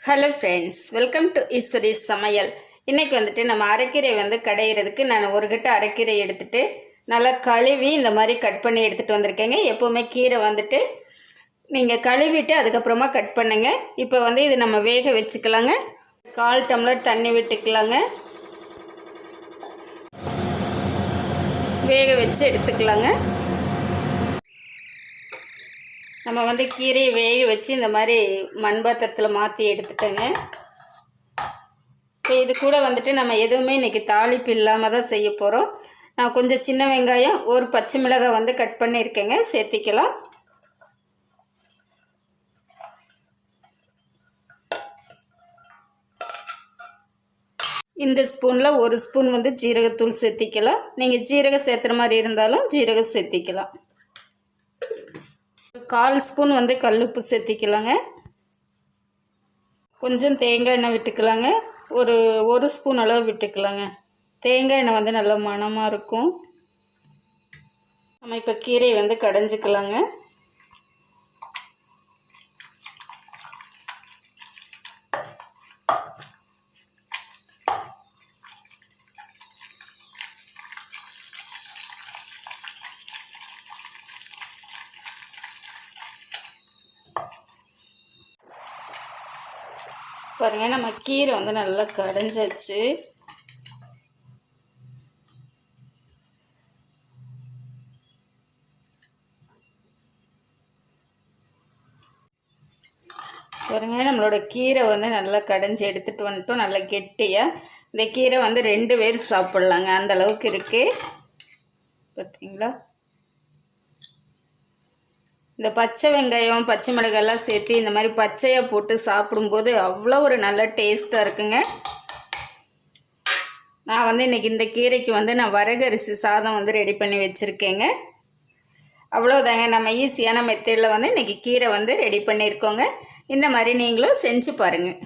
Hello friends welcome to Eswari சமையல் இன்றைக்கி வந்துட்டு நம்ம அரைக்கீரை வந்து கடையிறதுக்கு நான் ஒரு கட்டு அரைக்கீரை எடுத்துகிட்டு நல்லா கழுவி இந்த மாதிரி கட் பண்ணி எடுத்துகிட்டு வந்திருக்கேங்க. எப்போவுமே கீரை வந்துட்டு நீங்கள் கழுவிட்டு அதுக்கப்புறமா கட் பண்ணுங்க. இப்போ வந்து இது நம்ம வேக வச்சுக்கலாங்க. கால் டம்ளர் தண்ணி விட்டுக்கலாங்க. வேக வச்சு எடுத்துக்கலாங்க. நம்ம வந்து கீரையை வேக வச்சு இந்த மாதிரி மண் பாத்திரத்தில் மாற்றி எடுத்துட்டேங்க. இப்போ இது கூட வந்துட்டு நம்ம எதுவுமே இன்றைக்கி தாளிப்பு இல்லாமல் தான் செய்ய போகிறோம் நான் கொஞ்சம் சின்ன வெங்காயம் ஒரு பச்சை மிளகாய் வந்து கட் பண்ணியிருக்கேங்க. சேர்த்திக்கலாம். இந்த ஸ்பூனில் ஒரு ஸ்பூன் வந்து ஜீரகத்தூள் சேர்த்திக்கலாம். நீங்கள் ஜீரகம் சேர்த்துற மாதிரி இருந்தாலும் ஜீரகம் சேர்த்திக்கலாம். கால் ஸ்பூன் வந்து கல்லுப்பு சேர்த்திக்கலாங்க. கொஞ்சம் தேங்காய் எண்ணெய் விட்டுக்கலாங்க. ஒரு ஒரு ஸ்பூன் அளவு விட்டுக்கலாங்க. தேங்காய் எண்ணெய் வந்து நல்ல மணமாக இருக்கும். நம்ம இப்போ கீரை வந்து கடைஞ்சிக்கலாங்க. பாருங்க நம்ம கீரை வந்து நல்லா கடைஞ்சாச்சு. பாருங்க நம்மளோட கீரை வந்து நல்லா கடைஞ்சி எடுத்துகிட்டு வந்துட்டோம் நல்லா கெட்டியாக இந்த கீரை வந்து ரெண்டு பேர் சாப்பிட்லாங்க அந்த அளவுக்கு இருக்குது பார்த்தீங்களா இந்த பச்சை வெங்காயம் பச்சை மிளகாயெல்லாம் சேர்த்து இந்த மாதிரி பச்சையாக போட்டு சாப்பிடும்போது அவ்வளோ ஒரு நல்ல டேஸ்ட்டாக இருக்குங்க. நான் வந்து இன்றைக்கி இந்த கீரைக்கு வந்து நான் வரகரிசி சாதம் வந்து ரெடி பண்ணி வச்சுருக்கேங்க. அவ்வளோதாங்க நம்ம ஈஸியான மெத்தடில் வந்து இன்றைக்கி கீரை வந்து ரெடி பண்ணியிருக்கோங்க இந்த மாதிரி நீங்களும் செஞ்சு பாருங்கள்